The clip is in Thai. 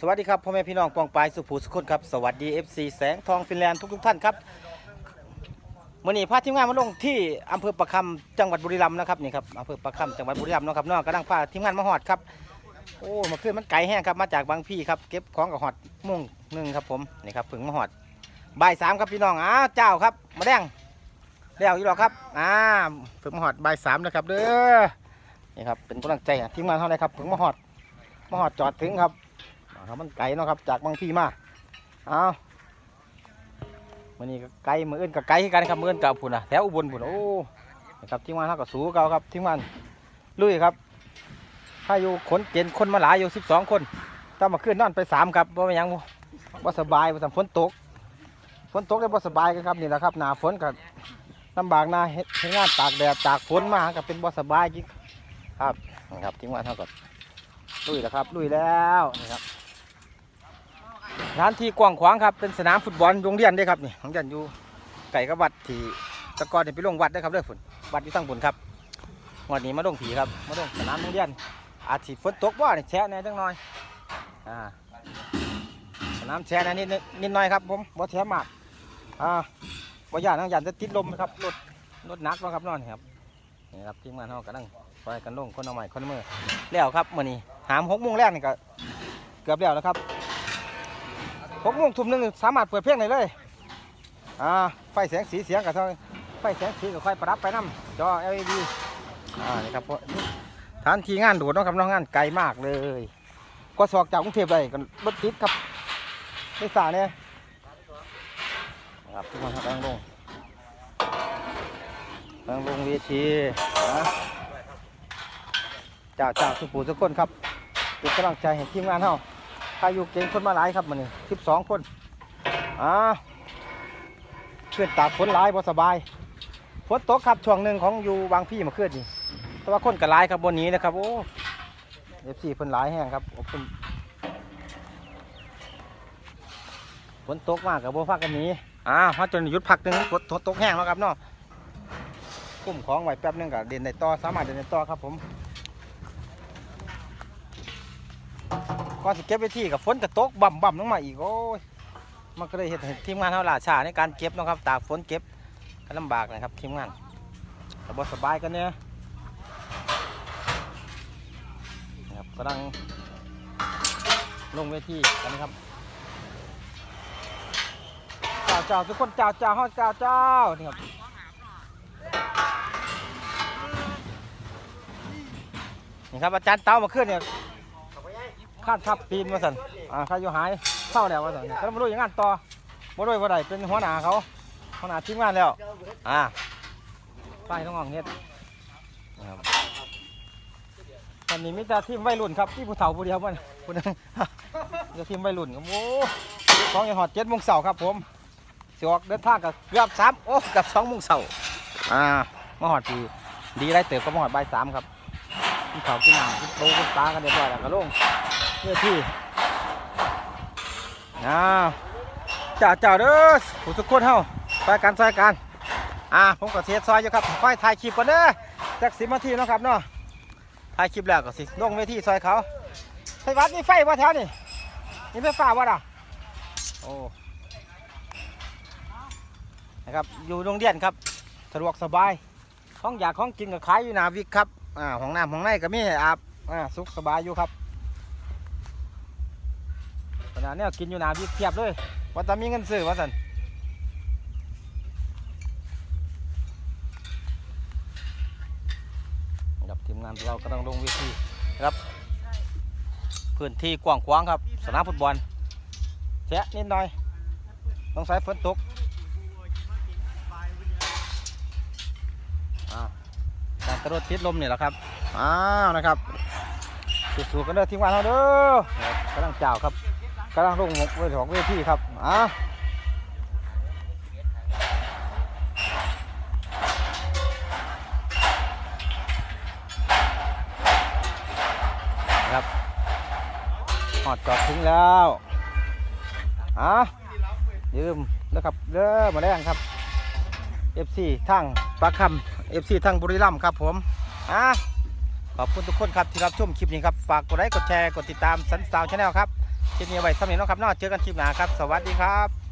สวัสดีครับพ่อแม่พี่น้องปองปลายสุภูสุขนครับสวัสดี FC แสงทองฟินแลนด์ทุกทุกท่านครับมื่อนี้พาทีมงานมาลงที่อำเภอประคำจังหวัดบุรีรัมย์นะครับนี่ครับอำเภอประคำจังหวัดบุรีรัมย์เนาะครับเน้องกำลังพาทีมงานมาหอดครับโอ้มาขึ้นมันไกลแห้งครับมาจากบางพี่ครับเก็บของกับหอดโม่งหนึ่งครับผมนี่ครับถึงมาหอดบ่ายสามครับพี่น้องอ้าวเจ้าครับ มาแดงเดี๋ยวอยู่หรอครับอ่าถึงมาหอดบ่ายสามนะครับเด้อนี่ครับเป็นกำลังใจทีมงานเท่าไรครับถึงมาหอดมาหอดจอดถึงครับ ครับมันไกลเนาะครับ จากบางพี่มาเอามันนี่ก็ไกลมืออื่นก็ไกลกันครับมืออื่นกับพุ่นนะแถวอุบลพุ่นโอ้นี่ครับทีมงานเขาก็สูงเก่าครับทีมงานลุยครับถ้าอยู่คนเกณฑ์คนมาหลายอยู่สิบสองคนต้องมาขึ้นนอนไปสามครับว่าเป็นหยังว่าสบายว่าฝนตกฝนตกได้ว่าสบายกันครับนี่แหละครับหนาฝนกับลำบากหนาเฮ็ดเฮ็ดงานตากแดดตากฝนมาก็เป็นว่าสบายจริงครับนี่ครับทีมงานเขาก็ลุยแล้วครับลุยแล้วนี่ครับ สถานที่กว้างขวางครับเป็นสนามฟุตบอลโรงเรียนเด้วยครับนี่ของยันอยู่ไก่กับวัดที่ตะกอนเนี่ยไปลงวัดได้ครับเด้อฝนวัดอยู่ตั้งบุญครับวันนี้มาลงผีครับมาลงสนามโรงเรียน อาจสิฝนตกว่านี่แช่แน่จังหน่อยอ่าสนามแช่แน่นิดนิดหน่อยครับผมบ่แช่มากอ่าบ่ยานทั้งยันจะติดลมนะครับรถรถนักเนาะครับนอนครับนี่ครับทีมงานเขากำลังไปกันลงคนเอาใหม่คนเมื่อแล้วครับมื่อนี้หามหกโมงแรกนี่ก็เกือบแล้วแล้วครับ หกโมงทุ่มหนึงสามารถเปิดเพลงได้เลย อ่า ไฟแสงสีเสียงกับเท่าไฟแสงสีก็ค่อยประดับไปน้ำจอ LED อ่า นี่ครับฐานที่งานโดดเนาะครับน้องงานไกลมากเลย ก็สอกจากกรุงเทพไปกันรถติดครับไม่สาเนี่ยครับทุกคนครับกำลังลงกำลังลงเวทีนะจากจากสุภูทุกคนครับเป็นกำลังใจให้ทีมงานเฮา ครอยู่เก่งคนมาหลายครับมันนี่สิบสองคนอ่าเพื่อนตากฝนหลายบ่สบายฝนตกครับช่วงหนึ่งของอยู่บางพี่มาขึ้นนี่แต่ว่าคนก็หลายครับบนนี้นะครับโอ้เอฟซีเพิ่นหลายแห้งครับขอบคุณฝนตกมากกับโบพักกันนี้อ่าพอจนหยุดพักหนึ่งฝนตกแห้งแล้วครับเนาะคุ้มของไว้แป๊บหนึงก็เดินในต่อสามารถเดินในต่อครับผม ก่อนสิเก็บไปที่กับฝนกระตกบ่ำบ่ำลงมาอีกโอ้ยมันก็เลยเห็นทีมงานเท่าหลาช้าในการเก็บนะครับตากฝนเก็บก็ลำบากนะครับทีมงานแต่บ่สบายกันเนี่ยนะครับกำลังลงเวทีกันนะครับเจ้าเจ้าทุกคนเจ้าเจ้าเฮาเจ้าเจ้านี่ครับนี่ครับอาจารย์เต้ามาขึ้นเนี่ย คาดทับปีนมาสั่นอ่าใครอยู่หายเข้าแล้วมาสั่นก็ไม่รู้อย่างงานต่อบ่รู้ว่าใดเป็นหัวหน้าเขาหัวหน้าทีมงานแล้วอ่าไปต้องงองเฮ็ดนะครับตอนนี้มีแต่ทีมวัยรุ่นครับที่ผู้เฒ่าผู้เดียวมันผู้นึงจะทีมวัยรุ่นครับโอ้ของยังหอดเจ็ดโมงเสาร์ครับผมเสิออกเดินทางกับเกือบสามโอ้กับสองโมงเสาร์อ่ามาหอดดีดีไรเติบก็มาหอดใบสามครับที่เขากินน้ำกินโต๊ะกินปลากันเรียบร้อยแล้วก็ลง เพื่อที่นะจ่าจ่าเด้อผู้ทุกคนเฮาซอยกันซอยกันอ่าผมก็เทสซอยอยู่ครับค่อยถ่ายคลิปก่อนเด้อจักสิบนาทีเนาะครับเนาะถ่ายคลิปแล้วก็สิลงเวทีซอยเขาไฟวัดนี่ไฟว่าแถวนี่นี่ไฟฟ้าวัดอะโอ้นะครับอยู่โรงเรียนครับสะดวกสบายของอยากของกินก็ขายอยู่หนาวิกครับอ่าห้องน้ำห้องในก็มีอาบอ่าสุขสบายอยู่ครับ นาดนี้กินอยู่หนาพี่เทียบเลยว่าจะมีเงินซื้อว่าสันครับทีมงานเรากำลังลงเวทีนครับพื้นที่กว้างขวางครับ สนามฟุตบอลแฉะนิดหน่อยต้องใส่ฝนตกการกระโดดติดลมเนี่แหละครับอ้าวนะครับสู้ๆกันเด้อทีมงานเราเด้อกำลังเจ้าครับ กำลังลงเวทีของเวทีครับอะครับหอดจอดถึงแล้วอะยืมนะครับเด้อมาแรงครับ FC ทั้งปลาคำ FC ทั้งบุรีรัมย์ครับผมอะขอบคุณทุกคนครับที่รับชมคลิปนี้ครับ ฝากกดไลค์กดแชร์กดติดตามสันสาวชาแนลครับ คลิปนี้ไว้สำเร็จนาะครับนาะเจอกันคลิปหน้าครับ สวัสดีครับ